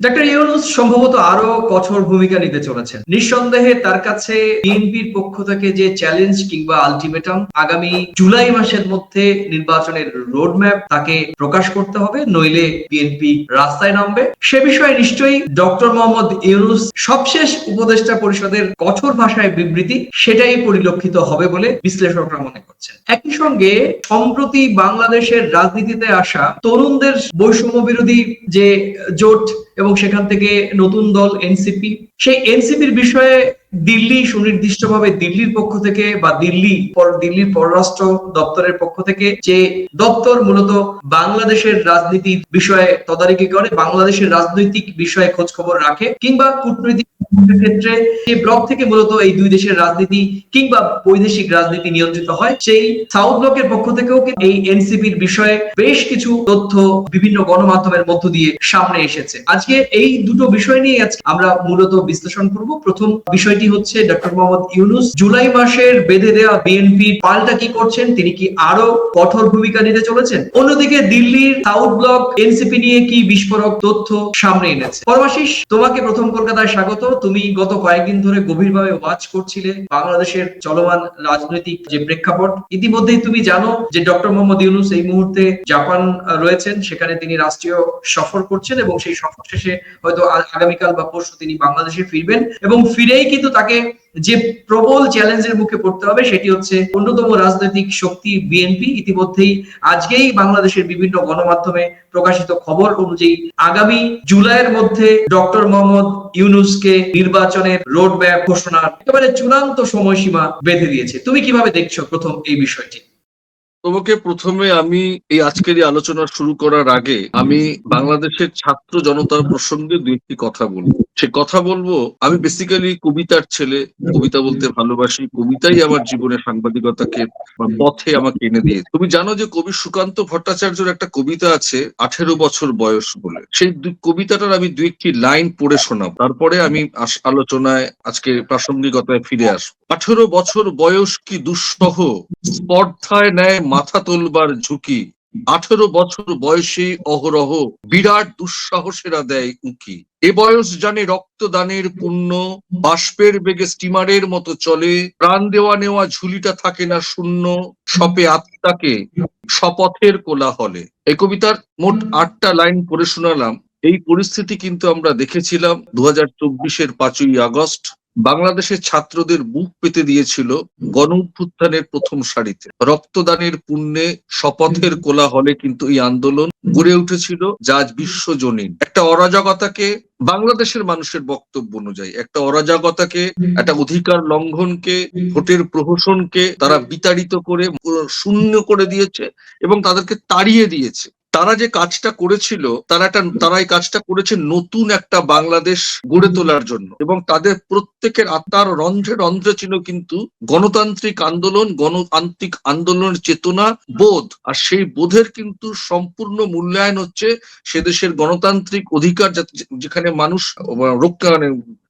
Doctor Yunus সম্ভবত আরও কঠোর ভূমিকা নিতে চলেছেন। নিঃসন্দেহে তার কাছে বিএনপির পক্ষ থেকে যে চ্যালেঞ্জ কিংবা আলটিমেটাম আগামী জুলাই মাসের মধ্যে নির্বাচনের রোডম্যাপ তাকে প্রকাশ করতে হবে, নইলে বিএনপি রাস্তায় নামবে। সে বিষয়ে নিশ্চয়ই ডক্টর মোহাম্মদ ইউনুস সবশেষ উপদেষ্টা পরিষদের কঠোর ভাষায় বিবৃতি, সেটাই পরিলক্ষিত হবে বলে বিশ্লেষকরা মনে করছেন। একই সঙ্গে সম্প্রতি বাংলাদেশের রাজনীতিতে আসা তরুণদের বৈষম্য বিরোধী যে জোট এবং সেখান থেকে নতুন দল এনসিপি। সেই এনসিপির বিষয়ে দিল্লি সুনির্দিষ্টভাবে দিল্লির পক্ষ থেকে বা দিল্লি পর- দিল্লির পররাষ্ট্র দপ্তরের পক্ষ থেকে যে দপ্তর মূলত বাংলাদেশের রাজনীতির বিষয়ে তদারকি করে, বাংলাদেশের রাজনৈতিক বিষয়ে খোঁজ খবর রাখে কিংবা কূটনৈতিক ক্ষেত্রে এই ব্লক থেকে মূলত এই দুই দেশের রাজনীতি কিংবা বৈদেশিক রাজনীতি নিয়ন্ত্রিত হয়, সেই সাউথ ব্লকের পক্ষ থেকেও এই এনসিপির বিষয়ে বেশ কিছু তথ্য বিভিন্ন গণমাধ্যমের মধ্য দিয়ে সামনে এসেছে। আজকে এই দুটো বিষয় নিয়ে আমরা মূলত বিশ্লেষণ করব। প্রথম বিষয়টি হচ্ছে ডক্টর মোহাম্মদ ইউনুস। জুলাই মাসের বেঁধে দেওয়া বিএনপি পাল্টা কি করছেন? তিনি কি আরও কঠোর ভূমিকা নিতে চলেছেন? অন্যদিকে দিল্লির সাউথ ব্লক এনসিপি নিয়ে কি বিস্ফোরক তথ্য সামনে এনেছে? পরমাশিস, তোমাকে প্রথম কলকাতায় স্বাগত। তুমি গত কয়েকদিন ধরে গভীরভাবে ওয়াচ করছিলে বাংলাদেশের চলমান রাজনৈতিক যে প্রেক্ষাপট। ইতিমধ্যেই তুমি জানো যে ডক্টর মোহাম্মদ ইউনুস এই মুহূর্তে জাপান রয়েছেন। সেখানে তিনি রাষ্ট্রীয় সফর করছেন এবং সেই সফর শেষে হয়তো আগামীকাল বা পরশু তিনি বাংলাদেশে ফিরবেন। এবং ফিরেই কিন্তু তাকে যে প্রবল চ্যালেঞ্জের মুখে পড়তে হবে সেটি হচ্ছে অন্যতম রাজনৈতিক শক্তি বিএনপি। ইতিমধ্যেই আজকেই বাংলাদেশের বিভিন্ন গণমাধ্যমে প্রকাশিত খবর অনুযায়ী আগামী জুলাইয়ের মধ্যে ডক্টর মোহাম্মদ ইউনুসকে নির্বাচনের রোড ম্যাপ ঘোষণার একেবারে চূড়ান্ত সময়সীমা বেঁধে দিয়েছে। তুমি কীভাবে দেখছ প্রথম এই বিষয়টি? তোমাকে প্রথমে আমি এই আজকের আলোচনা শুরু করার আগে আমি বাংলাদেশের ছাত্র জনতার প্রসঙ্গে দুই একটি কথা বলব। সে কথা বলব, আমি বেসিক্যালি কবিতার ছেলে, কবিতা বলতে ভালোবাসি, কবিতাই আমার জীবনে সাংবাদিকতাকে পথে আমাকে এনে দিয়েছে। তুমি জানো যে কবি সুকান্ত ভট্টাচার্যর একটা কবিতা আছে, আঠেরো বছর বয়স বলে। সেই দু- কবিতাটার আমি দুই একটি লাইন পড়ে শোনাব। তারপরে আমি আলোচনায় আজকে প্রাসঙ্গিকতায় ফিরে আসব। আঠেরো বছর বয়স কি দুঃসহ? স্পর্ধায় নেয় মাথা তোলবার ঝুঁকি। আঠেরো বছর বয়সে অহরহ বিরাট দুঃসাহসেরা দেয় উঁকি। এ বয়স জানে রক্তদানের পুণ্য, বাষ্পের বেগে স্টিমারের মতো চলে, প্রাণ দেওয়া নেওয়া ঝুলিটা থাকে না শূন্য, সপে আত্মাকে শপথের কোলাহলে। এই কবিতার মোট আটটা লাইন পড়ে শোনালাম। এই পরিস্থিতি কিন্তু আমরা দেখেছিলাম দু হাজার চব্বিশের পাঁচই আগস্ট। বাংলাদেশের ছাত্রদের বুক পেতে দিয়েছিল গণ অভ্যুত্থানের প্রথম সারিতে। রক্তদানের পুণ্যে শপথের কোলাহলে কিন্তু এই আন্দোলন গড়ে উঠেছিল, যা আজ বিশ্বজনীন একটা অরাজকতাকে বাংলাদেশের মানুষের বক্তব্য অনুযায়ী, একটা অরাজকতাকে, একটা অধিকার লঙ্ঘনকে, ভোটের প্রহসনকে তারা বিতাড়িত করে শূন্য করে দিয়েছে এবং তাদেরকে তাড়িয়ে দিয়েছে। তারা যে কাজটা করেছিল, তারা একটা, তারা এই কাজটা করেছে নতুন একটা বাংলাদেশ গড়ে তোলার জন্য। এবং তাদের প্রত্যেকের আত্মার রন্ধ্রে রন্ধ্রে ছিল কিন্তু গণতান্ত্রিক আন্দোলন, গণতান্ত্রিক আন্দোলনের চেতনা, বোধ। আর সেই বোধের কিন্তু সম্পূর্ণ মূল্যায়ন হচ্ছে সে দেশের গণতান্ত্রিক অধিকার যেখানে মানুষ রক্ষা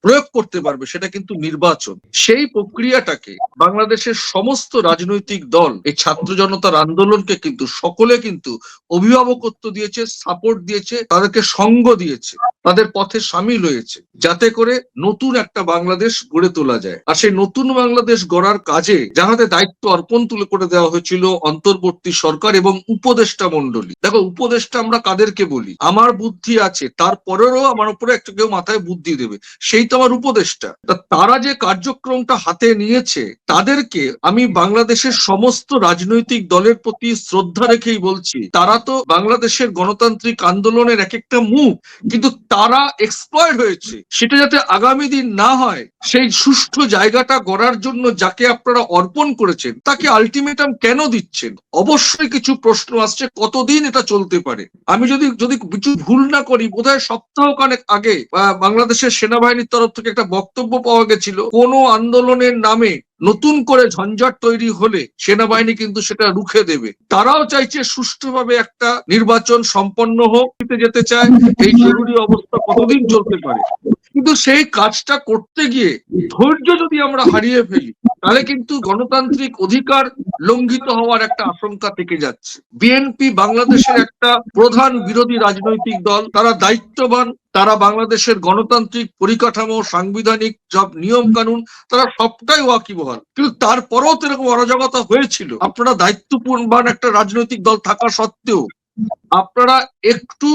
প্রয়োগ করতে পারবে সেটা কিন্তু নির্বাচন। সেই প্রক্রিয়াটাকে বাংলাদেশের সমস্ত রাজনৈতিক দল, এই ছাত্র জনতার আন্দোলনকে কিন্তু সকলে কিন্তু অভিভাবকত্ব দিয়েছে সাপোর্ট দিয়েছে, তাদেরকে সঙ্গ দিয়েছে, তাদের পথে সামিল হয়েছে, যাতে করে নতুন একটা বাংলাদেশ গড়ে তোলা যায়। আর সেই নতুন বাংলাদেশ গড়ার কাজে যাহাতে দায়িত্ব অর্পণ তুলে করে দেওয়া হয়েছিল অন্তর্বর্তী সরকার এবং উপদেষ্টা মন্ডলী দেখো, উপদেষ্টা আমরা কাদেরকে বলি? আমার বুদ্ধি আছে তারপরেও আমার উপরে একটা কেউ মাথায় বুদ্ধি দেবে। সেই তো আমার উপদেষ্টা। তারা যে কার্যক্রমটা হাতে নিয়েছে, তাদেরকে আমি বাংলাদেশের সমস্ত রাজনৈতিক দলের প্রতি শ্রদ্ধা রেখেই বলছি, তারা তো বাংলাদেশের গণতান্ত্রিক আন্দোলনের এক একটা মুখ, কিন্তু তারা এক্সপ্লয়েড হয়েছে। সেটা যাতে আগামী দিন না হয়, সেই সুষ্ঠু জায়গাটা গড়ার জন্য যাকে আপনারা অর্পণ করেছেন, তাকে আলটিমেটাম কেন দিচ্ছেন? অবশ্যই কিছু প্রশ্ন আসছে, কতদিন এটা চলতে পারে? আমি যদি যদি কিছু ভুল না করি, বোধহয় সপ্তাহ আগে বাংলাদেশের সেনাবাহিনীর তরফ থেকে একটা বক্তব্য পাওয়া গেছিল, কোন আন্দোলনের নামে নতুন করে ঝঞ্ঝাট তৈরি হলে সেনাবাহিনী কিন্তু সেটা রুখে দেবে। তারাও চাইছে সুষ্ঠুভাবে একটা নির্বাচন সম্পন্ন হোক যেতে চায়, এই জরুরি অবস্থা কতদিন চলতে পারে? কিন্তু সেই কাজটা করতে গিয়ে ধৈর্য যদি আমরা হারিয়ে ফেলি তাহলে কিন্তু গণতান্ত্রিক অধিকার লঙ্ঘিত হওয়ার একটা আশঙ্কা থেকে যাচ্ছে। বিএনপি বাংলাদেশের একটা প্রধান বিরোধী রাজনৈতিক দল, তারা দায়িত্ববান, তারা বাংলাদেশের গণতান্ত্রিক পরিকাঠামো, সাংবিধানিক সব নিয়ম কানুন তারা সবটাই ওয়াকিবহাল। কিন্তু তারপরেও তো এরকম অরাজকতা হয়েছিল। আপনারা দায়িত্বপূর্ণ একটা রাজনৈতিক দল থাকা সত্ত্বেও আপনারা একটু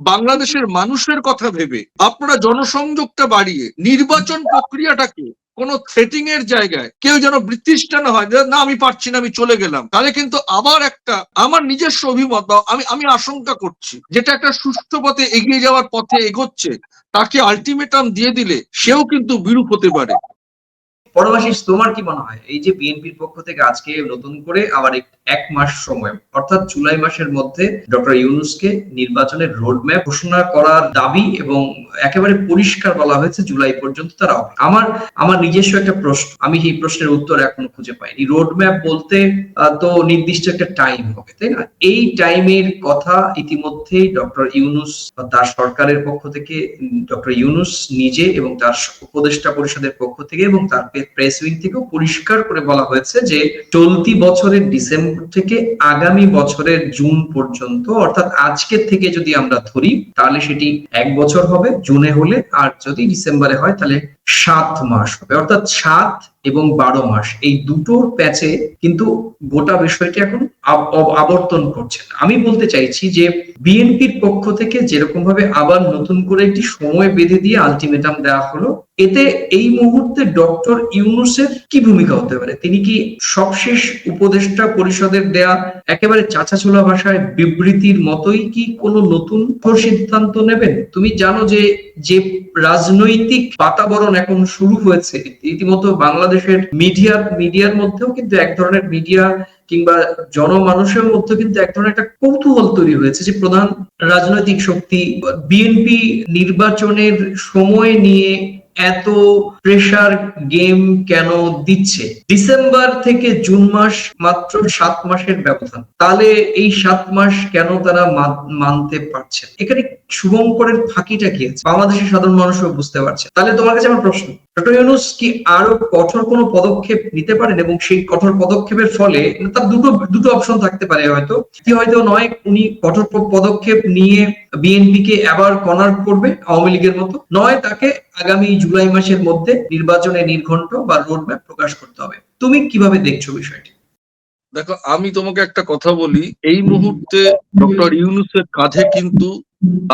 বাংলাদেশের মানুষের কথা ভেবে, আপনারা জনসংযোগটা বাড়িয়ে, নির্বাচন প্রক্রিয়াটাকে কোন থ্রেটিং এর জায়গায় কেউ যেন ব্রিটিশটা না হয়, না, আমি পারছি না, আমি চলে গেলাম। তাহলে কিন্তু আবার একটা আমার নিজস্ব অভিমত আমি আমি আশঙ্কা করছি। যেটা একটা সুস্থ পথে এগিয়ে যাওয়ার পথে এগোচ্ছে, তাকে আলটিমেটাম দিয়ে দিলে সেও কিন্তু বিরূপ হতে পারে। পরমাশিস তোমার কি মনে হয়? এই যে বিএনপির পক্ষ থেকে আজকে নতুন করে আবার এক- মাস সময়, অর্থাৎ জুলাই মাসের মধ্যে ডক্টর ইউনুসকে নির্বাচনের রোডম্যাপ ঘোষণা করার দাবি এবং একেবারে পরিষ্কার বলা হয়েছে জুলাই পর্যন্ত তারা আমার আমার নিজস্ব একটা প্রশ্ন, আমি এই প্রশ্নের উত্তর এখনও খুঁজে পাইনি। রোডম্যাপ বলতে তো নির্দিষ্ট একটা টাইম হবে, তাই না? এই টাইমের কথা ইতিমধ্যেই ডক্টর ইউনুস তার সরকারের পক্ষ থেকে ডক্টর ইউনুস নিজে এবং তার উপদেষ্টা পরিষদের পক্ষ থেকে এবং তার প্রেস উইং থেকেও পরিষ্কার করে বলা হয়েছে যে চলতি বছরের ডিসেম্বর থেকে আগামী বছরের জুন পর্যন্ত, অর্থাৎ আজকের থেকে যদি আমরা ধরি, তাহলে সেটি এক বছর হবে, জুনে হলে, আর যদি ডিসেম্বরে হয়, তাহলে সাত মাস হবে। অর্থাৎ সাত এবং বারো মাস। এই দুটোর প্যাচে কিন্তু গোটা বিষয়টি এখন আব- আব- আবর্তন করছে আমি বলতে চাইছি যে বিএনপির পক্ষ থেকে যেরকম ভাবে আবার নতুন করে একটি সময় বেঁধে দিয়ে আলটিমেটাম দেওয়া হলো, এতে এই মুহূর্তে ডক্টর ইউনুসের কি ভূমিকা হতে পারে? তিনি কি সবশেষ উপদেষ্টা পরিষদের দেয়া একেবারে চাচাছোলা ভাষায় বিবৃতির মতোই কি কোনো নতুন সিদ্ধান্ত নেবেন? তুমি জানো যে যে রাজনৈতিক বাতাবরণ এখন শুরু হয়েছে রীতিমতো বাংলাদেশের মিডিয়া, মিডিয়ার মধ্যেও কিন্তু এক ধরনের মিডিয়া কিংবা জনমানুষের মধ্যে কিন্তু এক ধরনের একটা কৌতূহল তৈরি হয়েছে যে প্রধান রাজনৈতিক শক্তি, বিএনপি নির্বাচনের সময় নিয়ে এত প্রেশার গেম কেন দিচ্ছে? ডিসেম্বর থেকে জুন মাস মাত্র সাত মাসের ব্যবধান। তাহলে এই সাত মাস কেন তারা মানতে পারছে এখানে শুভঙ্করের ফাঁকিটা কি আছে? বাংলাদেশের সাধারণ মানুষও বুঝতে পারছে। তাহলে তোমার কাছে আমার প্রশ্ন ডক্টর ইউনুস কি আরও কঠোর কোনো পদক্ষেপ নিতে পারেন? এবং সেই কঠোর পদক্ষেপের ফলে তার দুটো দুটো অপশন থাকতে পারে হয়তো। কি হয়তো নয়, উনি কঠোর পদক্ষেপ নিয়ে বিএনপি কে আবার কনার করবে আওয়ামী লীগের মতো। নয়, তাকে আগামী জুলাই মাসের মধ্যে নির্বাচনে নির্ঘণ্ট বা রোডম্যাপ প্রকাশ করতে হবে। তুমি কীভাবে দেখছ বিষয়টি? দেখো, আমি তোমাকে একটা কথা বলি। এই মুহূর্তে ডক্টর ইউনুসের কাঁধে কিন্তু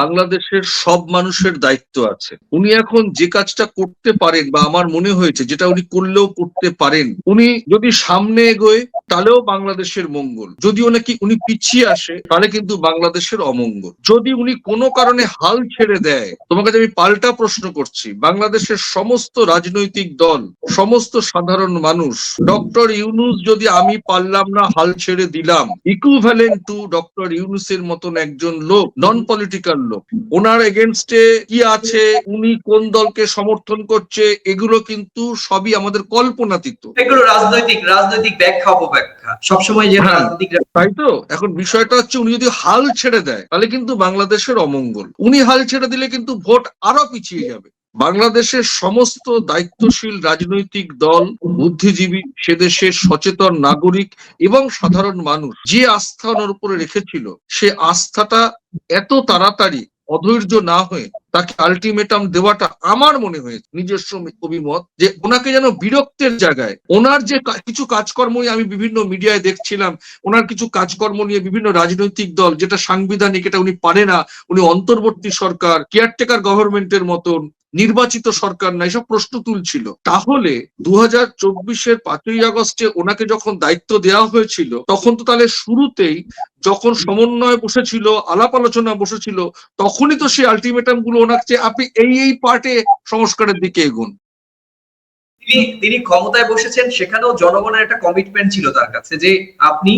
বাংলাদেশের সব মানুষের দায়িত্ব আছে। উনি এখন যে কাজটা করতে পারেন বা আমার মনে হয়েছে যেটা উনি করলেও করতে পারেন, উনি যদি সামনে এগোয় তাহলেও বাংলাদেশের মঙ্গল। যদি নাকি উনি পিছিয়ে আসে তাহলে কিন্তু বাংলাদেশের অমঙ্গল। যদি উনি কোনো কারণে হাল ছেড়ে দেয়, তোমাকে আমি পাল্টা প্রশ্ন করছি, বাংলাদেশের সমস্ত রাজনৈতিক দল, সমস্ত সাধারণ মানুষ, ডক্টর ইউনুস যদি আমি পারলাম না হাল ছেড়ে দিলাম ইকুভ্যালেন্ট টু ডক্টর ইউনুসের মতন একজন লোক নন পলিটিক্যাল লোক ওনার এগেনস্টে কি আছে উনি কোন দলকে সমর্থন করছে এগুলো কিন্তু সবই আমাদের কল্পনাতীত। এগুলো রাজনৈতিক রাজনৈতিক ব্যাখ্যা অপব্যাখ্যা। সবসময় যে হ্যাঁ। রাজনৈতিক তাই তো? এখন বিষয়টা হচ্ছে উনি যদি হাল ছেড়ে দেয় তাহলে কিন্তু বাংলাদেশের অমঙ্গল। উনি হাল ছেড়ে দিলে কিন্তু ভোট আরও পিছিয়ে যাবে। বাংলাদেশের সমস্ত দায়িত্বশীল রাজনৈতিক দল, বুদ্ধিজীবী, সে দেশের সচেতন নাগরিক এবং সাধারণ মানুষ যে আস্থা ওনার উপরে রেখেছিল, সে আস্থাটা এত তাড়াতাড়ি অধৈর্য না হয়ে তাকে আলটিমেটাম দেওয়াটা আমার মনে হয়েছে। নিজস্ব অভিমত যে ওনাকে যেন বিরক্তের জায়গায়, ওনার যে কিছু কাজকর্মই আমি বিভিন্ন মিডিয়ায় দেখছিলাম, ওনার কিছু কাজকর্ম নিয়ে বিভিন্ন রাজনৈতিক দল, যেটা সাংবিধানিক, এটা উনি পারে না, উনি অন্তর্বর্তী সরকার কেয়ারটেকার গভর্নমেন্টের মতন নির্বাচিত সরকার না, এসব প্রশ্ন তুলছিল। তাহলে দু হাজার চব্বিশের পাঁচই আগস্টে ওনাকে যখন দায়িত্ব দেওয়া হয়েছিল, তখন তো তাহলে শুরুতেই যখন সমন্বয় বসেছিল, আলাপ আলোচনা বসেছিল, তখনই তো সেই আলটিমেটামগুলো ওনাকে আপনি এই এই পার্টে সংস্কারের দিকে এগুন। তিনি তিনি ক্ষমতায় বসেছেন সেখানেও জনগণের একটা কমিটমেন্ট ছিল তার কাছে যে আপনি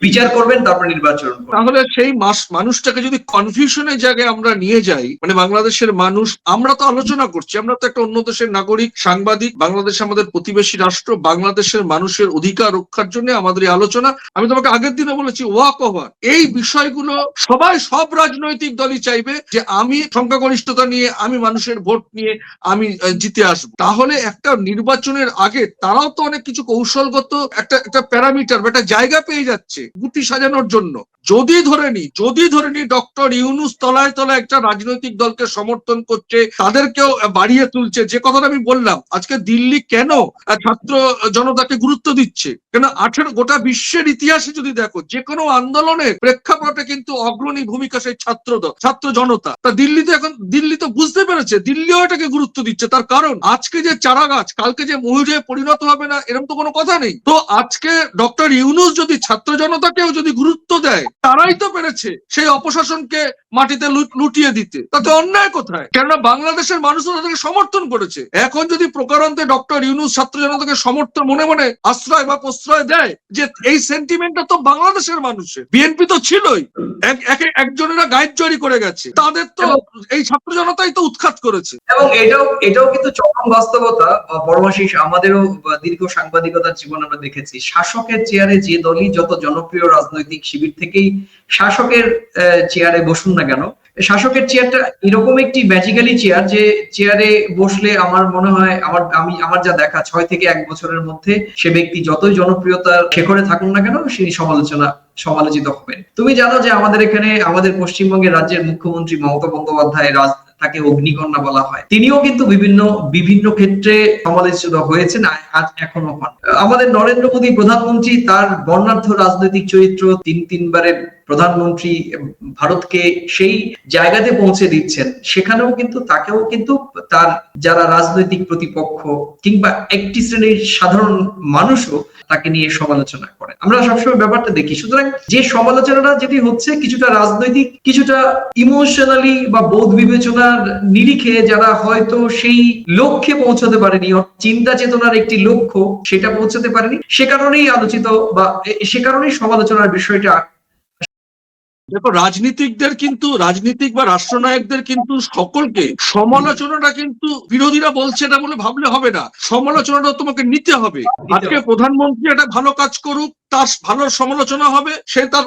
বিচার করবেন তারপর নির্বাচন তাহলে সেই মানুষটাকে যদি কনফিউশনের জায়গায় আমরা নিয়ে যাই মানে বাংলাদেশের মানুষ আমরা তো আলোচনা করছি আমরা তো একটা অন্য দেশের নাগরিক সাংবাদিক বাংলাদেশ আমাদের প্রতিবেশী রাষ্ট্র বাংলাদেশের মানুষের অধিকার রক্ষার জন্য আমাদের এই আলোচনা। আমি তোমাকে আগের দিনে বলেছি ওয়াক ওভার এই বিষয়গুলো সবাই সব রাজনৈতিক দলই চাইবে যে আমি সংখ্যাগরিষ্ঠতা নিয়ে আমি মানুষের ভোট নিয়ে আমি জিতে আসব। তাহলে একটা নির্বাচনের আগে তারাও তো অনেক কিছু কৌশলগত একটা একটা প্যারামিটার বা একটা জায়গা পেয়ে যাচ্ছে গুটি সাজানোর জন্য। যদি ধরে নি, যদি ধরে নি ডক্টর ইউনুস তলায় তলায় একটা রাজনৈতিক দলকে সমর্থন করছে, তাদেরকেও বাড়িয়ে তুলছে, যে কথাটা আমি বললাম, আজকে দিল্লি কেন ছাত্র জনতাকে গুরুত্ব দিচ্ছে? কেন আঠেরো, গোটা বিশ্বের ইতিহাসে যদি দেখো, যে কোনো আন্দোলনের প্রেক্ষাপটে কিন্তু অগ্রণী ভূমিকা সেই ছাত্র ছাত্র জনতা। তা দিল্লিতে এখন, দিল্লি তো বুঝতে পেরেছে, দিল্লিও এটাকে গুরুত্ব দিচ্ছে, তার কারণ আজকে যে চারা গাছ কালকে যে মহুজে পরিণত হবে না এরকম তো কোনো কথা নেই। তো আজকে ডক্টর ইউনুস যদি ছাত্র জনতাকেও যদি গুরুত্ব দেয় তারাই তো পেরেছে সেই অপশাসনকে মাটিতে লুট- লুটিয়ে দিতে। তাতে অন্যায় কোথায়? কেননা বাংলাদেশের মানুষও তাদেরকে সমর্থন করেছে। এখন যদি প্রকারান্তে ডক্টর ইউনুস ছাত্র জনতাকে সমর্থন মনে মনে আশ্রয় বা প্রশ্রয় দেয় যে এই সেন্টিমেন্টটা তো বাংলাদেশের মানুষের। বিএনপি তো ছিলই। এক- একে একজনেরা গাইড জরি করে গেছে। তাদের তো এই ছাত্র জনতাই তো উৎখাত করেছে। এবং এটাও এটাও কিন্তু চরম বাস্তবতা পরমাশিস আমাদেরও দীর্ঘ সাংবাদিকতার জীবন আমরা দেখেছি। শাসকের চেয়ারে যে দলই যত জনপ্রিয় রাজনৈতিক শিবির থেকেই শাসকের চেয়ারে বসুন না কেন, শাসকের চেয়ারটা এরকম একটি ম্যাজিক্যালি চেয়ার যে চেয়ারে বসলে আমার মনে হয় আমার, আমি, আমার যা দেখা, ছয় থেকে এক বছরের মধ্যে সে ব্যক্তি যতই জনপ্রিয়তার শেখরে থাকুন না কেন সেই সমালোচনা, সমালোচিত হবেন তুমি জানো যে আমাদের এখানে আমাদের পশ্চিমবঙ্গের রাজ্যের মুখ্যমন্ত্রী মমতা বন্দ্যোপাধ্যায় তাকে অগ্নিকন্যা বলা হয়। তিনিও কিন্তু বিভিন্ন বিভিন্ন ক্ষেত্রে সমালোচিত হয়েছেন আজ এখনও হন। আমাদের নরেন্দ্র মোদী প্রধানমন্ত্রী, তার বর্ণাঢ্য রাজনৈতিক চরিত্র তিন তিনবারের প্রধানমন্ত্রী ভারতকে সেই জায়গাতে পৌঁছে দিচ্ছেন, সেখানেও কিন্তু তাকেও কিন্তু তার যারা রাজনৈতিক প্রতিপক্ষ কিংবা একটি শ্রেণির সাধারণ মানুষও তাকে নিয়ে সমালোচনা করে। আমরা সবসময় ব্যাপারটা দেখি, সুতরাং যে সমালোচনাটা যেটি হচ্ছে কিছুটা রাজনৈতিক, কিছুটা ইমোশনালি বা বোধ বিবেচনার নিরিখে যারা হয়তো সেই লক্ষ্যে পৌঁছতে পারেনি চিন্তা চেতনার একটি লক্ষ্য সেটা পৌঁছতে পারেনি, সে কারণেই আলোচিত বা সে কারণেই সমালোচনার বিষয়টা দেখো রাজনীতিকদের কিন্তু রাজনীতিক বা রাষ্ট্রনায়কদের কিন্তু সকলকে সমালোচনাটা কিন্তু বিরোধীরা বলছে না বলে ভাবলে হবে না। সমালোচনাটা তোমাকে নিতে হবে। আজকে প্রধানমন্ত্রী একটা ভালো কাজ করুক তার ভালো সমালোচনা হবে, সে তার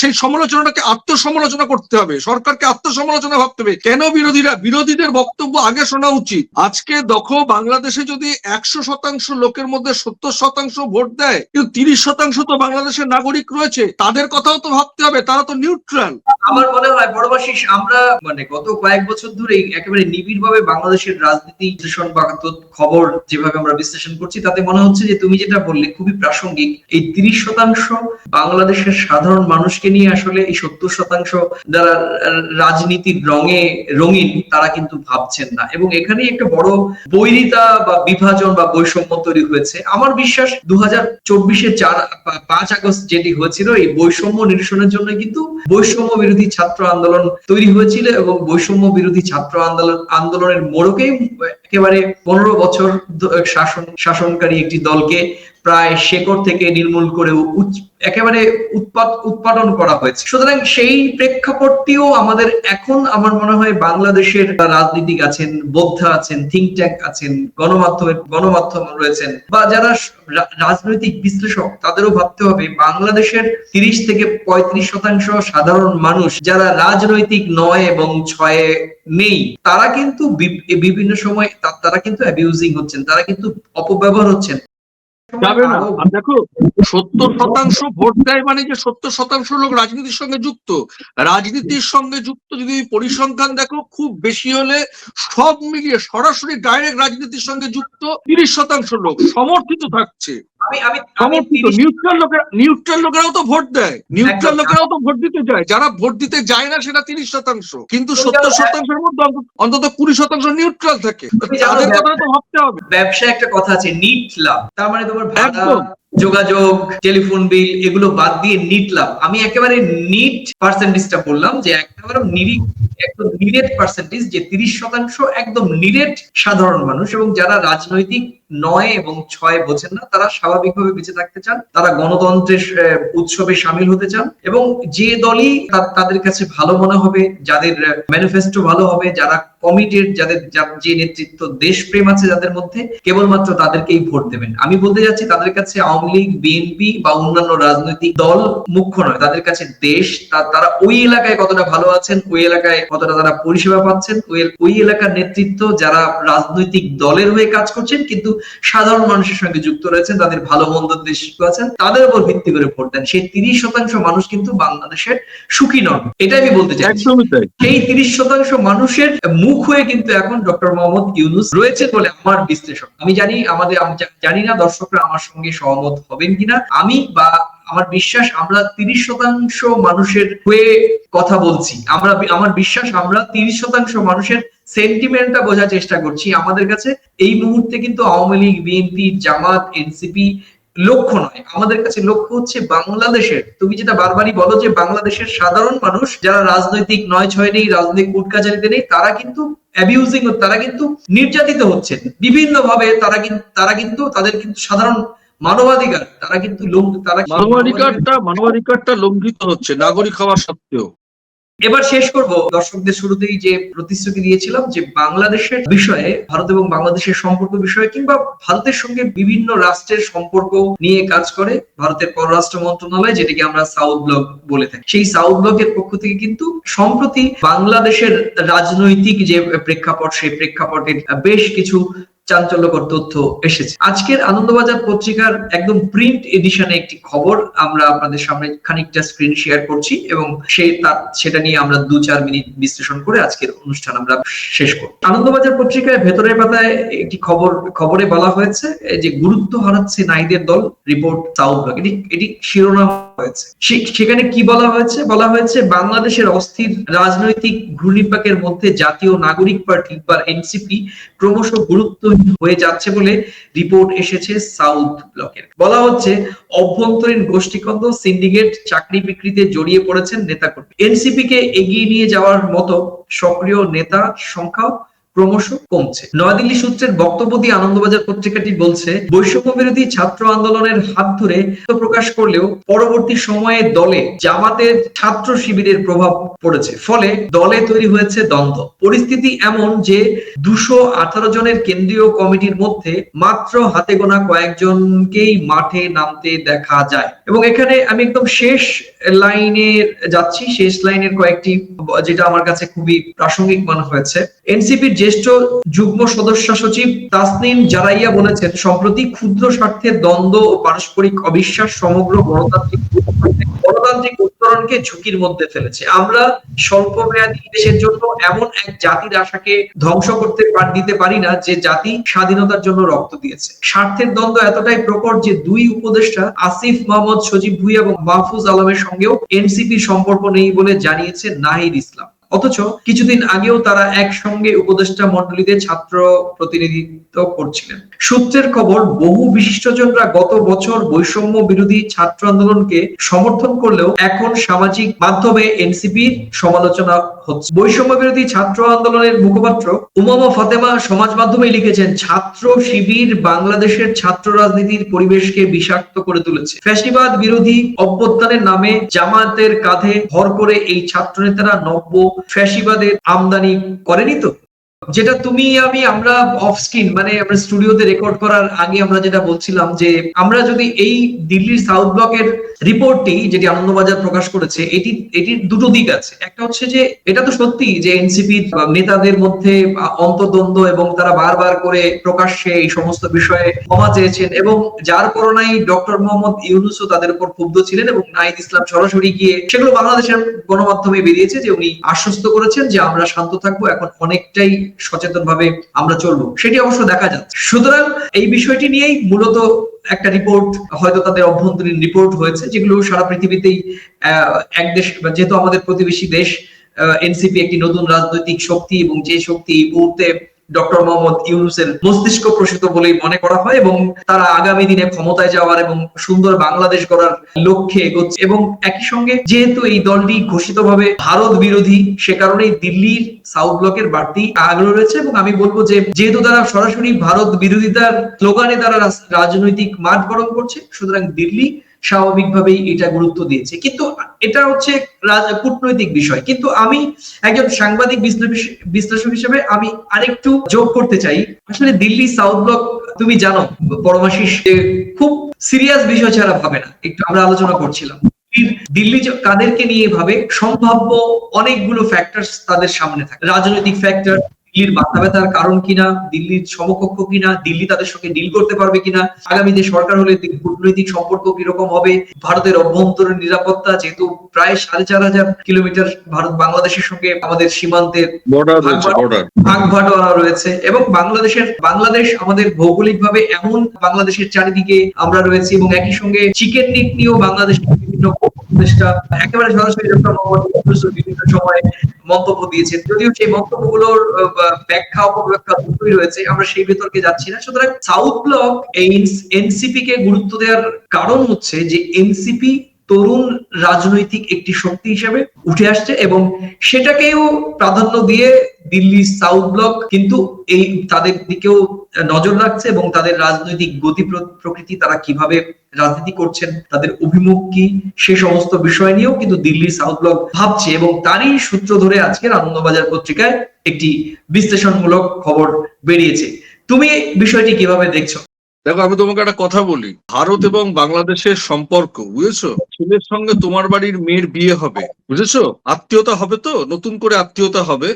সেই সমালোচনাটাকে আত্মসমালোচনা করতে হবে। সরকারকে আত্মসমালোচনা ভাবতে হবে। কেন বিরোধীরা, বিরোধীদের বক্তব্য আগে শোনা উচিত। আজকে দেখো, বাংলাদেশে যদি একশো শতাংশ লোকের মধ্যে সত্তর শতাংশ ভোট দেয়, কিন্তু তিরিশ শতাংশ তো বাংলাদেশের নাগরিক রয়েছে, তাদের কথাও তো ভাবতে হবে, তারা তো নিউট্রাল আমার মনে হয় বড়বাসিস আমরা মানে গত কয়েক বছর ধরেই একেবারে নিবিড় ভাবে বাংলাদেশের রাজনীতি বিশ্লেষণ বা খবর যেভাবে আমরা বিশ্লেষণ করছি, তাতে মনে হচ্ছে যে তুমি যেটা বললে, খুবই প্রাসঙ্গিক। এই তিরিশ শতাংশ বাংলাদেশের সাধারণ মানুষকে নিয়ে আসলে এই সত্তর শতাংশ যারা রাজনীতির রঙে রঙিন, তারা কিন্তু ভাবছেন না। এবং এখানে একটা বড় বৈরিতা বা বিভাজন বা বৈষম্য তৈরি হয়েছে। আমার বিশ্বাস দু হাজার চব্বিশে চার পাঁচ আগস্ট যেটি হয়েছিল, এই বৈষম্য নিরসনের জন্য কিন্তু বৈষম্য বিরোধী ছাত্র আন্দোলন তৈরি হয়েছিল এবং বৈষম্য বিরোধী ছাত্র আন্দোলন, আন্দোলনের মোড়কেই একেবারে পনেরো বছর শাসন, শাসনকারী একটি দলকে প্রায় শেকড় থেকে নির্মূল করে একেবারে উৎপাদ উৎপাদন করা হয়েছে। সুতরাং সেই প্রেক্ষাপটটিও আমাদের এখন আমার মনে হয় বাংলাদেশের রাজনীতিক আছেন, বোদ্ধা আছেন থিঙ্ক ট্যাঙ্ক আছেন, গণমাধ্যমের গণমাধ্যম রয়েছেন, বা যারা রাজনৈতিক বিশ্লেষক, তাদেরও ভাবতে হবে বাংলাদেশের তিরিশ থেকে পঁয়ত্রিশ শতাংশ সাধারণ মানুষ যারা রাজনৈতিক নয় এবং ছয়ে নেই, তারা কিন্তু বিভিন্ন সময় তারা কিন্তু অ্যাবিউজিং হচ্ছেন, তারা কিন্তু অপব্যবহার হচ্ছেন। যাবে না। আর দেখো সত্তর শতাংশ ভোট দেয় মানে যে সত্তর শতাংশ লোক রাজনীতির সঙ্গে যুক্ত। রাজনীতির সঙ্গে যুক্ত যদি পরিসংখ্যান দেখো খুব বেশি হলে সব মিলিয়ে সরাসরি ডাইরেক্ট রাজনীতির সঙ্গে যুক্ত তিরিশ শতাংশ লোক সমর্থিত থাকছে। আমি আমি আমি সমর্থিত 30 নিউট্রাল লোকেরা নিউট্রাল লোকেরাও তো ভোট দেয়। নিউট্রাল লোকেরাও তো ভোট দিতে যায় যারা ভোট দিতে যায় না সেটা তিরিশ শতাংশ। কিন্তু সত্তর শতাংশের মধ্যে অন্তত- কুড়ি শতাংশ নিউট্রাল থাকে। তাদের কথা তো ভাবতে হবে। ব্যবসায় একটা কথা আছে নিট লাভ তার মানে তোমার ভাড়া। যোগাযোগ টেলিফোন বিল এগুলো বাদ দিয়ে নিট আমি একেবারে নিট পার্সেন্টেজটা বললাম যে একেবারে নিরিট একদম নিরেট পার্সেন্টেজ যে তিরিশ শতাংশ একদম নিরেট সাধারণ মানুষ এবং যারা রাজনৈতিক নয় এবং ছয় বোঝেন না, তারা স্বাভাবিকভাবে বেঁচে থাকতে চান, তারা গণতন্ত্রের উৎসবে সামিল হতে চান এবং যে দলই তাদের কাছে ভালো মনে হবে, যাদের ম্যানিফেস্টো ভালো হবে, যারা কমিটির যাদের, যা- নেতৃত্ব দেশপ্রেম আছে যাদের মধ্যে, কেবলমাত্র তাদেরকেই ভোট দেবেন। আমি বলতে যাচ্ছি তাদের কাছে লীগ বিএনপি বা অন্যান্য রাজনৈতিক দল মুখ্য নয়। তাদের কাছে দেশ তারা ওই এলাকায় কতটা ভালো আছেন ওই এলাকায় কতটা তারা পরিষেবা পাচ্ছেন ওই ওই এলাকার নেতৃত্ব যারা রাজনৈতিক দলের হয়ে কাজ করছেন কিন্তু সাধারণ মানুষের সঙ্গে যুক্ত রয়েছেন তাদের ভালো মন্দ দেশ আছেন তাদের উপর ভিত্তি করে ভোট দেন। সেই তিরিশ শতাংশ মানুষ কিন্তু বাংলাদেশের সুখী নন। এটা আমি বলতে চাই সেই তিরিশ শতাংশ মানুষের মুখ হয়ে কিন্তু এখন ডক্টর মোহাম্মদ ইউনুস রয়েছে বলে আমার বিশ্লেষণ। আমি জানি আমাদের আমি জানি না দর্শকরা আমার সঙ্গে সহমত হবেন কিনা? আমি বা আমার বিশ্বাস আমরা তিরিশ শতাংশ মানুষের হয়ে কথা বলছি। আমরা আমার বিশ্বাস আমরা তিরিশ শতাংশ মানুষের সেন্টিমেন্টটা বোঝার চেষ্টা করছি। আমাদের কাছে এই মুহূর্তে কিন্তু Awami League BNP Jamaat NCP লক্ষ্য নয়। আমাদের কাছে লক্ষ্য হচ্ছে বাংলাদেশের, তুমি যেটা বারবারই বলো যে বাংলাদেশের সাধারণ মানুষ যারা রাজনৈতিক নয় ছয় নেই, রাজনৈতিক কুটকাচারিতে নেই, তারা কিন্তু অ্যাবিউজিং তারা কিন্তু নির্যাতিত হচ্ছেন। বিভিন্ন ভাবে তারা কিন্তু তারা কিন্তু, তাদের কিন্তু সাধারণ মানবাধিকার তারা কিন্তু তারা মানবাধিকারটা মানবাধিকারটা লঙ্ঘিত হচ্ছে নাগরিক হওয়া সত্ত্বেও। এবার শেষ করব। দর্শকদের শুরুতেই যে প্রতিশ্রুতি দিয়েছিলাম যে বাংলাদেশের বিষয়ে ভারত এবং বাংলাদেশের সম্পর্ক বিষয়ে কিংবা ভারতের সঙ্গে বিভিন্ন রাষ্ট্রের সম্পর্ক নিয়ে কাজ করে ভারতের পররাষ্ট্র মন্ত্রণালয় যেটাকে আমরা সাউথ ব্লক বলে থাকি। সেই সাউথ ব্লকের পক্ষ থেকে কিন্তু সম্প্রতি বাংলাদেশের রাজনৈতিক যে প্রেক্ষাপট সেই প্রেক্ষাপটের বেশ কিছু চাঞ্চল্যকর তথ্য এসেছে। আজকের আনন্দবাজার পত্রিকার একদম প্রিন্ট এডিশনে একটি খবর আমরা আপনাদের সামনে খানিকটা স্ক্রিন শেয়ার করছি এবং সেই তার, সেটা নিয়ে আমরা দু চার মিনিট বিশ্লেষণ করে আজকের অনুষ্ঠান আমরা শেষ করব। আনন্দবাজার পত্রিকায় ভেতরের পাতায় একটি খবর, খবরে বলা হয়েছে যে গুরুত্ব হারাচ্ছে নাইদের দল রিপোর্ট সাউথ ব্লক এটি এটি শিরোনাম হয়েছে। সেখানে কি বলা হয়েছে? বলা হয়েছে, বাংলাদেশের অস্থির রাজনৈতিক ঘূর্ণিপাকের মধ্যে জাতীয় নাগরিক পার্টি বা এনসিপি ক্রমশ গুরুত্বহীন হয়ে যাচ্ছে বলে রিপোর্ট এসেছে সাউথ ব্লকের। বলা হচ্ছে, অভ্যন্তরীণ গোষ্ঠীকন্দ সিন্ডিকেট চাকরি বিক্রিতে জড়িয়ে পড়েছেন নেতাকর্মী। এনসিপি কে এগিয়ে নিয়ে যাওয়ার মতো সক্রিয় নেতা সংখ্যাও ক্রমশ কমছে। নয়াদিল্লি সূত্রের বক্তব্য দিয়ে আনন্দবাজার পত্রিকাটি বলছে বৈষম্য বিরোধী ছাত্র আন্দোলনের হাত ধরে প্রকাশ করলেও পরবর্তী সময়ে দলে জামাতের ছাত্র শিবিরের প্রভাব পড়েছে। ফলে দলে তৈরি হয়েছে দ্বন্দ্ব। পরিস্থিতি এমন যে দুশো আঠারো জনের কেন্দ্রীয় কমিটির মধ্যে মাত্র হাতে গোনা কয়েকজনকেই মাঠে নামতে দেখা যায়। এবং এখানে আমি একদম শেষ লাইনে যাচ্ছি। শেষ লাইনের কয়েকটি, যেটা আমার কাছে খুবই প্রাসঙ্গিক মনে হয়েছে। এনসিপির জ্যেষ্ঠ যুগ্ম সদস্য সচিব তাসনিম জারাইয়া বলেছেন, সম্প্রতি ক্ষুদ্র স্বার্থের দ্বন্দ্ব ও পারস্পরিক অবিশ্বাস সমগ্র গণতান্ত্রিক গণতান্ত্রিক উত্তরণকে ঝুঁকির মধ্যে ফেলেছে। আমরা স্বল্প মেয়াদী দেশের জন্য এমন এক জাতির আশাকে ধ্বংস করতে দিতে পারি না যে জাতি স্বাধীনতার জন্য রক্ত দিয়েছে। স্বার্থের দ্বন্দ্ব এতটাই প্রকট যে দুই উপদেষ্টা আসিফ মোহাম্মদ সজীব ভুইয়া এবং মাহফুজ আলমের সঙ্গেও এনসিপি সম্পর্ক নেই বলে জানিয়েছে নাহিদ ইসলাম। অথচ কিছুদিন আগেও তারা একসঙ্গে উপদেষ্টা মন্ডলীতে ছাত্র প্রতিনিধিত্ব করছিলেন। সূত্রের খবর, বহু বিশিষ্টজনরা গত বছর বৈষম্য বিরোধী ছাত্র আন্দোলনকে সমর্থন করলেও এখন সামাজিক মাধ্যমে এনসিপির সমালোচনা হচ্ছে। বৈষম্য বিরোধী ছাত্র আন্দোলনের মুখপাত্র উমামা ফাতেমা সমাজ মাধ্যমে লিখেছেন, ছাত্র শিবির বাংলাদেশের ছাত্র রাজনীতির পরিবেশকে বিষাক্ত করে তুলেছে। ফ্যাসিবাদ বিরোধী অভ্যুত্থানের নামে জামায়াতের কাঁধে ভর করে এই ছাত্র নেতারা নব্য ফ্যাসিবাদের আমদানি করেনি তো? যেটা তুমি, আমি, আমরা অফ স্ক্রিন মানে আমরা স্টুডিওতে রেকর্ড করার আগে আমরা যেটা বলছিলাম যে, আমরা যদি এই দিল্লির সাউথ ব্লকের রিপোর্টটি যেটি আনন্দবাজার প্রকাশ করেছে, এটি, এটির দুটো দিক আছে। একটা হচ্ছে যে, এটা তো সত্যি যে এনসিপি নেতাদের মধ্যে অন্তদ্বন্দ্ব এবং তারা বারবার করে প্রকাশ্যে এই সমস্ত বিষয়ে ক্ষমা চেয়েছেন এবং যার করোনায় ডক্টর মোহাম্মদ ইউনুসও তাদের উপর ক্ষুব্ধ ছিলেন এবং নাইদ ইসলাম সরাসরি গিয়ে সেগুলো বাংলাদেশের গণমাধ্যমে বেরিয়েছে যে উনি আশ্বস্ত করেছেন যে আমরা শান্ত থাকব। এখন অনেকটাই সচেতন ভাবে আমরা চলবো। সেটি অবশ্য দেখা যাচ্ছে সুতরাং এই বিষয়টি নিয়েই মূলত একটা রিপোর্ট হয়তো তাদের অভ্যন্তরীণ রিপোর্ট হয়েছে, যেগুলো সারা পৃথিবীতেই এক দেশ যেহেতু আমাদের প্রতিবেশী দেশ এনসিপি একটি নতুন রাজনৈতিক শক্তি এবং যে শক্তি এই মুহূর্তে ডক্টর মোহাম্মদ ইউনুসের মস্তিষ্ক প্রসূত বলেই মনে করা হয় এবং তারা আগামী দিনে ক্ষমতায় যাওয়ার এবং সুন্দর বাংলাদেশ গড়ার লক্ষ্যে এগোচ্ছে। এবং একই সঙ্গে যেহেতু এই দলটি ঘোষিতভাবে ভারত বিরোধী, সে কারণেই দিল্লির সাউথ ব্লকের বাড়তি আগ্রহ রয়েছে এবং আমি বলব যে যেহেতু তারা সরাসরি ভারত বিরোধিতার স্লোগানে তারা রাজনৈতিক মাঠ গরম করছে, সুতরাং দিল্লি স্বাভাবিকভাবেই এটা গুরুত্ব দিয়েছে। কিন্তু এটা হচ্ছে কূটনৈতিক বিষয়। কিন্তু আমি একজন সাংবাদিক বিশ্লেষক হিসেবে আমি আরেকটু যোগ করতে চাই। আসলে দিল্লি সাউথ ব্লক তুমি জানো পরমাশিস খুব সিরিয়াস বিষয় ছাড়া ভাবে না। একটু আমরা আলোচনা করছিলাম। দিল্লি কাদেরকে নিয়ে ভাবে, সম্ভাব্য অনেকগুলো ফ্যাক্টর তাদের সামনে থাকে। রাজনৈতিক ফ্যাক্টর দিল্লির মাথা ব্যথার কারণ কিনা দিল্লির সমকক্ষ কিনা দিল্লি তাদের সঙ্গে ডিল করতে পারবে কিনা আগামীতে সরকার হলে কূটনৈতিক সম্পর্ক কীরকম হবে ভারতের অভ্যন্তরীণ নিরাপত্তা যেহেতু প্রায় সাড়ে চার হাজার কিলোমিটার ভারত বাংলাদেশের সঙ্গে আমাদের সীমান্তের ভাগ ভাটোয়ারা রয়েছে এবং বাংলাদেশের বাংলাদেশ আমাদের ভৌগোলিকভাবে এমন বাংলাদেশের চারিদিকে আমরা রয়েছি এবং একই সঙ্গে চিকেন নিক নিয়েও বিভিন্ন একেবারে সরাসরি ডক্টর বিভিন্ন সময় মন্তব্য দিয়েছেন। যদিও সেই মন্তব্যগুলোর ব্যাখ্যা, অপব্যাখ্যা দুটোই রয়েছে, আমরা সেই বিতর্কে যাচ্ছি না। সুতরাং সাউথ ব্লক এই এনসিপি কে গুরুত্ব দেওয়ার কারণ হচ্ছে যে এনসিপি তরুণ রাজনৈতিক একটি শক্তি হিসেবে উঠে আসছে এবং সেটাকেও প্রাধান্য দিয়ে দিল্লি সাউথ ব্লক কিন্তু এই তাদের দিকেও নজর রাখছে এবং তাদের রাজনৈতিক গতি প্রকৃতি তারা কীভাবে রাজনীতি করছেন, তাদের অভিমুখ কি, সে সমস্ত বিষয় নিয়েও কিন্তু দিল্লি সাউথ ব্লক ভাবছে এবং তারই সূত্র ধরে আজকের আনন্দবাজার পত্রিকায় একটি বিশ্লেষণমূলক খবর বেরিয়েছে। তুমি বিষয়টি কীভাবে দেখছ? দেখো, আমি তোমাকে একটা কথা বলি। ভারত এবং বাংলাদেশের সম্পর্ক, বুঝেছ? ছেলের সঙ্গে তোমার বাড়ির মেয়ের বিয়ে হবে, বুঝেছ? আত্মীয়তা হবে তো? নতুন করে আত্মীয়তা হবে।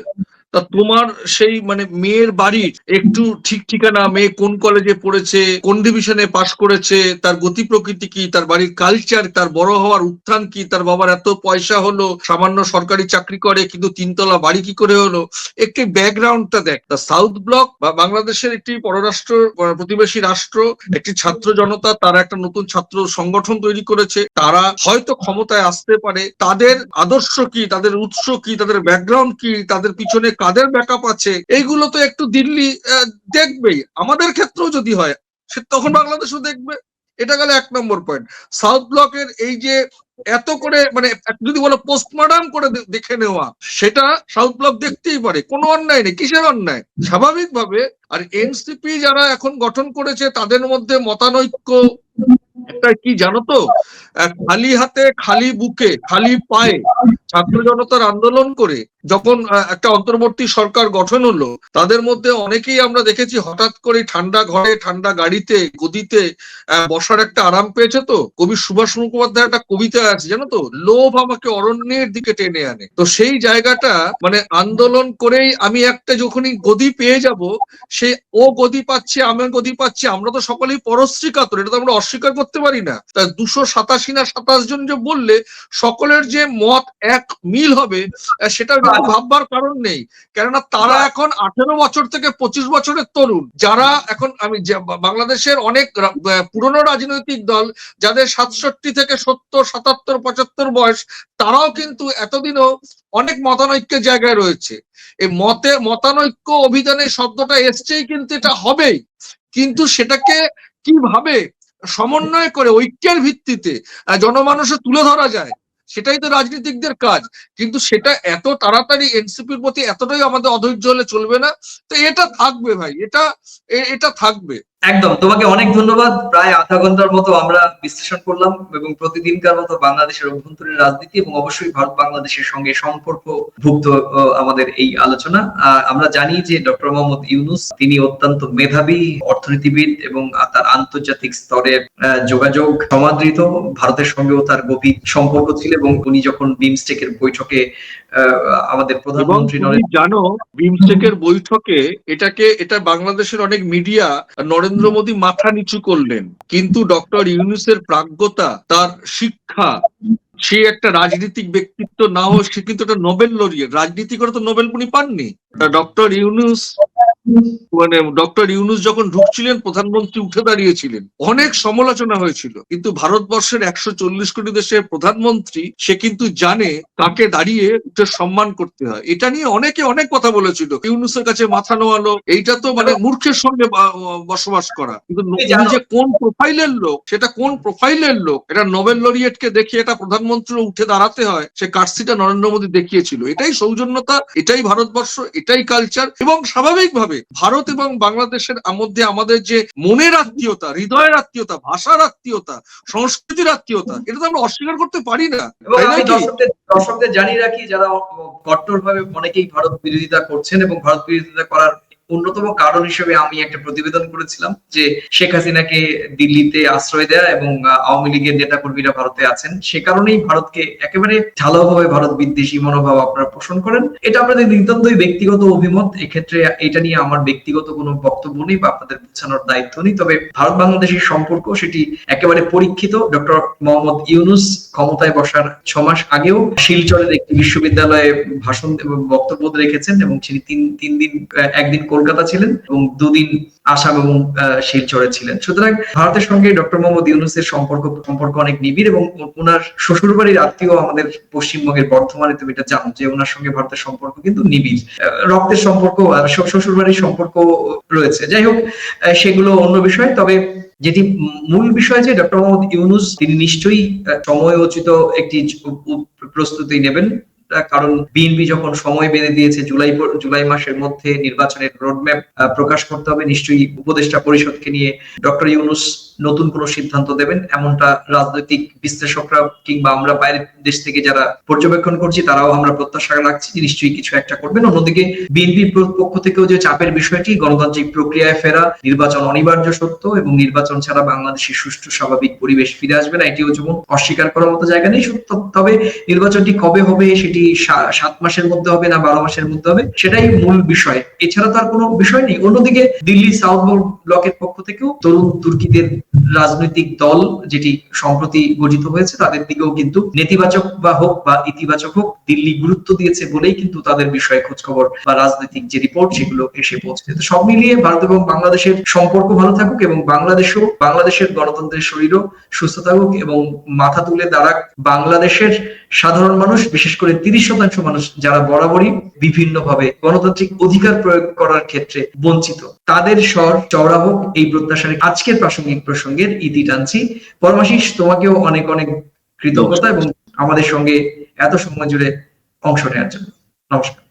তা তোমার সেই মানে মেয়ের বাড়ির একটু ঠিক ঠিকানা, মেয়ে কোন কলেজে পড়েছে, কোন ডিভিশনে পাশ করেছে, তার গতি প্রকৃতি কি, তার বাড়ির কালচার তার বড় হওয়ার উত্থান কি, তার বাবার এত পয়সা হলো, সামান্য সরকারি চাকরি করে, কিন্তু তিনতলা বাড়ি কি করে হলো? একটি ব্যাকগ্রাউন্ডটা দেখ। তা সাউথ ব্লক বা বাংলাদেশের একটি পররাষ্ট্র প্রতিবেশী রাষ্ট্র, একটি ছাত্র জনতা, তারা একটা নতুন ছাত্র সংগঠন তৈরি করেছে। তারা হয়তো ক্ষমতায় আসতে পারে। তাদের আদর্শ কি, তাদের উৎস কি, তাদের ব্যাকগ্রাউন্ড কি, তাদের পিছনে কাদের ব্যাকআপ আছে? এইগুলো তো একটু দিল্লি দেখবেই। আমাদের ক্ষেত্রেও যদি হয়, সে তখন বাংলাদেশও দেখবে। এটা গেল এক নম্বর পয়েন্ট সাউথ ব্লকের এই যে এত করে মানে যদি বলো পোস্টমর্টম করে দেখে নেওয়া, সেটা সাউথ ব্লক দেখতেই পারে। কোনো অন্যায় নেই। কিসের অন্যায়? স্বাভাবিকভাবে, আর এনসিপি যারা এখন গঠন করেছে, তাদের মধ্যে মতানৈক্য একটা কি জানো তো? খালি হাতে, খালি বুকে, খালি পায়ে ছাত্র জনতার আন্দোলন করে যখন একটা অন্তর্বর্তী সরকার গঠন হলো, তাদের মধ্যে অনেকেই আমরা দেখেছি হঠাৎ করে ঠান্ডা ঘরে, ঠান্ডা গাড়িতে, গদিতে বসার একটা আরাম পেয়েছে তো? কবি সুভাষ মুখোপাধ্যায় একটা কবিতা আছে, জানো তো? লোভ আমাকে অরণ্যের দিকে টেনে আনে। তো সেই জায়গাটা মানে আন্দোলন করেই আমি একটা যখনই গদি পেয়ে যাব সে ও গদি পাচ্ছে, আমি গদি পাচ্ছি, আমরা তো সকলেই পরশ্রী কাতর এটা তো আমরা অস্বীকার করতে পারি না। তা দুশো সাতাশি না সাতাশ জন যে বললে সকলের যে মত এক মিল হবে সেটা ভাববার কারণ নেই। কেননা তারা এখন আঠেরো বছর থেকে পঁচিশ বছরের তরুণ। যারা এখন আমি বাংলাদেশের অনেক পুরনো রাজনৈতিক দল যাদের সাতষট্টি থেকে সত্তর সাতাত্তর পঁচাত্তর বয়স তারাও কিন্তু এতদিনও অনেক মতানৈক্যের জায়গায় রয়েছে। এই মতে মতানৈক্য অভিযানের শব্দটা এসছেই কিন্তু এটা হবেই। কিন্তু সেটাকে কীভাবে সমন্বয় করে, ঐক্যের ভিত্তিতে জনমানুষে তুলে ধরা যায়, সেটাই তো রাজনীতিকদের কাজ। কিন্তু সেটা এত তাড়াতাড়ি এনসিপির প্রতি এতটাই আমাদের অধৈর্য হলে চলবে না। তো এটা থাকবে ভাই, এটা এটা থাকবে। একদম তোমাকে অনেক ধন্যবাদ। প্রায় আধা ঘণ্টার মতো আমরা বিশ্লেষণ করলাম এবং প্রতিদিনকার মতো বাংলাদেশের অভ্যন্তরীণ রাজনীতি এবং অবশ্যই ভারত বাংলাদেশের সঙ্গে সম্পর্ক ভুক্ত আমাদের এই আলোচনা। আমরা জানি যে ডক্টর মোহাম্মদ ইউনুস তিনি অত্যন্ত মেধাবী অর্থনীতিবিদ এবং তার আন্তর্জাতিক স্তরের আহ, যোগাযোগ সমাদৃত ভারতের সঙ্গেও তার গভীর সম্পর্ক ছিল এবং উনি যখন বিমস্টেকের বৈঠকে আমাদের প্রধানমন্ত্রী জানো বিমস্টেকের বৈঠকে এটাকে এটা বাংলাদেশের অনেক মিডিয়া নরেন্দ্র মোদী মাথা নিচু করলেন, কিন্তু ডক্টর ইউনুসের প্রাজ্ঞতা, তার শিক্ষা, সে একটা রাজনীতিক ব্যক্তিত্ব না হোক সে কিন্তু একটা নোবেল লরিয়ে রাজনীতি করে তো নোবেল উনি পাননি। ডক্টর ইউনুস মানে ডক্টর ইউনুস যখন ঢুকছিলেন প্রধানমন্ত্রী উঠে দাঁড়িয়েছিলেন। অনেক সমালোচনা হয়েছিল। কিন্তু ভারতবর্ষের একশো চল্লিশ কোটি দেশের প্রধানমন্ত্রী সে কিন্তু জানে তাকে দাঁড়িয়ে উঠে সম্মান করতে হয়। এটা নিয়ে অনেকে অনেক কথা বলেছিল। ইউনুসের কাছে মাথা নোয়ালো এইটা তো মানে মূর্খের সঙ্গে বসবাস করা। কিন্তু যে কোন প্রোফাইলের লোক সেটা কোন প্রোফাইলের লোক? এটা নোবেল লরিয়েটকে দেখিয়ে এটা প্রধানমন্ত্রী উঠে দাঁড়াতে হয়। সে কার্সিটা নরেন্দ্র মোদী দেখিয়েছিল। এটাই সৌজন্যতা এটাই ভারতবর্ষ এটাই কালচার এবং স্বাভাবিকভাবে হবে। ভারত এবং বাংলাদেশের মধ্যে আমাদের যে মনের আত্মীয়তা হৃদয়ের আত্মীয়তা ভাষার আত্মীয়তা সংস্কৃতির আত্মীয়তা এটা তো আমরা অস্বীকার করতে পারি না। দর্শকদের জানিয়ে রাখি যারা কট্টরভাবে অনেকেই ভারত বিরোধিতা করছেন এবং ভারত বিরোধিতা করার অন্যতম কারণ হিসেবে আমি একটা প্রতিবেদন করেছিলাম যে শেখ হাসিনাকে দিল্লিতে আশ্রয় দেয়া এবং আওয়ামী লীগের নেতা কর্মীরা ভারতে আছেন, সে কারণেই ভারতকে একেবারে ঢালাওভাবে ভারত বিদ্বেষী মনোভাব আপনারা পোষণ করেন। এটা আপনাদের নিতান্তই ব্যক্তিগত অভিমত, এক্ষেত্রে এটা নিয়ে আমার ব্যক্তিগত কোনো বক্তব্য নেই বা আপনাদের বোঝানোর দায়িত্ব নেই, তবে ভারত বাংলাদেশের সম্পর্ক সেটি একেবারে পরীক্ষিত। ডক্টর মোহাম্মদ ইউনুস ক্ষমতায় বসার ছ মাস আগেও শিলচরের একটি বিশ্ববিদ্যালয়ে ভাষণ বক্তব্য রেখেছেন এবং তিনি তিন তিন দিন একদিন কলকাতা ছিলেন এবং দুদিন আসাম এবং শিলচরে ছিলেন। সুতরাং ভারতের সঙ্গে ডক্টর মোহাম্মদ ইউনুসের সম্পর্ক সম্পর্ক অনেক নিবিড় এবং ওনার শ্বশুরবাড়ির আত্মীয় আমাদের পশ্চিমবঙ্গের বর্ধমানে, তুমি এটা জানো যে ওনার সঙ্গে ভারতের সম্পর্ক কিন্তু নিবিড়। রক্তের সম্পর্ক, আর শ্বশুর- শ্বশুরবাড়ির সম্পর্ক রয়েছে। যাই হোক সেগুলো অন্য বিষয়, তবে যেটি মূল বিষয় যে ডক্টর মোহাম্মদ ইউনুস, তিনি নিশ্চয়ই সময়োচিত একটি প্রস্তুতি নেবেন। কারণ বিএনপি যখন সময় বেঁধে দিয়েছে, জুলাই জুলাই মাসের মধ্যে নির্বাচনের রোডম্যাপ প্রকাশ করতে হবে, নিশ্চয়ই উপদেষ্টা পরিষদকে নিয়ে। ডক্টর ইউনুস নতুন কোনো সিদ্ধান্ত দেবেন? এমনটা রাজনৈতিক বিশ্লেষকরা কিংবা আমরা বাইরের দেশ থেকে যারা পর্যবেক্ষণ করছি, তারাও আমরা প্রত্যাশা রাখছি যে নিশ্চয়ই কিছু একটা করবেন। অন্যদিকে বিএনপির পক্ষ থেকেও যে চাপের বিষয়টি, গণতান্ত্রিক প্রক্রিয়ায় ফেরা, নির্বাচন অনিবার্য সত্য এবং নির্বাচন ছাড়া বাংলাদেশের সুষ্ঠু, স্বাভাবিক পরিবেশ ফিরে আসবে না, এটিও যেমন অস্বীকার করার মতো জায়গা নেই। সত্য, তবে নির্বাচনটি কবে হবে সেটি সাত মাসের মধ্যে হবে না বারো মাসের মধ্যে হবে, সেটাই মূল বিষয়। এছাড়া তার কোনো বিষয় নেই। অন্যদিকে দিল্লি সাউথ ব্লকের পক্ষ থেকেও তরুণ তুর্কিদের রাজনৈতিক দল যেটি সম্প্রতি গঠিত হয়েছে, তাদের দিকেও কিন্তু নেতিবাচক বা হোক বা ইতিবাচক হোক, দিল্লি গুরুত্ব দিয়েছে বলেই কিন্তু তাদের বিষয়ে খোঁজখবর বা রাজনৈতিক যে রিপোর্ট সেগুলো এসে পৌঁছেছে তো সব মিলিয়ে ভারত এবং বাংলাদেশের সম্পর্ক ভালো থাকুক এবং বাংলাদেশও, বাংলাদেশের গণতন্ত্রের শরীরও সুস্থ থাকুক এবং মাথা তুলে দাঁড়াক বাংলাদেশের সাধারণ মানুষ, বিশেষ করে তিরিশ শতাংশ মানুষ যারা বরাবরই বিভিন্ন ভাবে গণতান্ত্রিক অধিকার প্রয়োগ করার ক্ষেত্রে বঞ্চিত। তাদের স্বর চওড়া হোক, এই প্রত্যাশার আজকের প্রাসঙ্গিক প্রসঙ্গের ইতি টানছি। পরমাশিস তোমাকেও অনেক অনেক কৃতজ্ঞতা এবং আমাদের সঙ্গে এত সময় জুড়ে অংশ নেওয়ার জন্য। নমস্কার।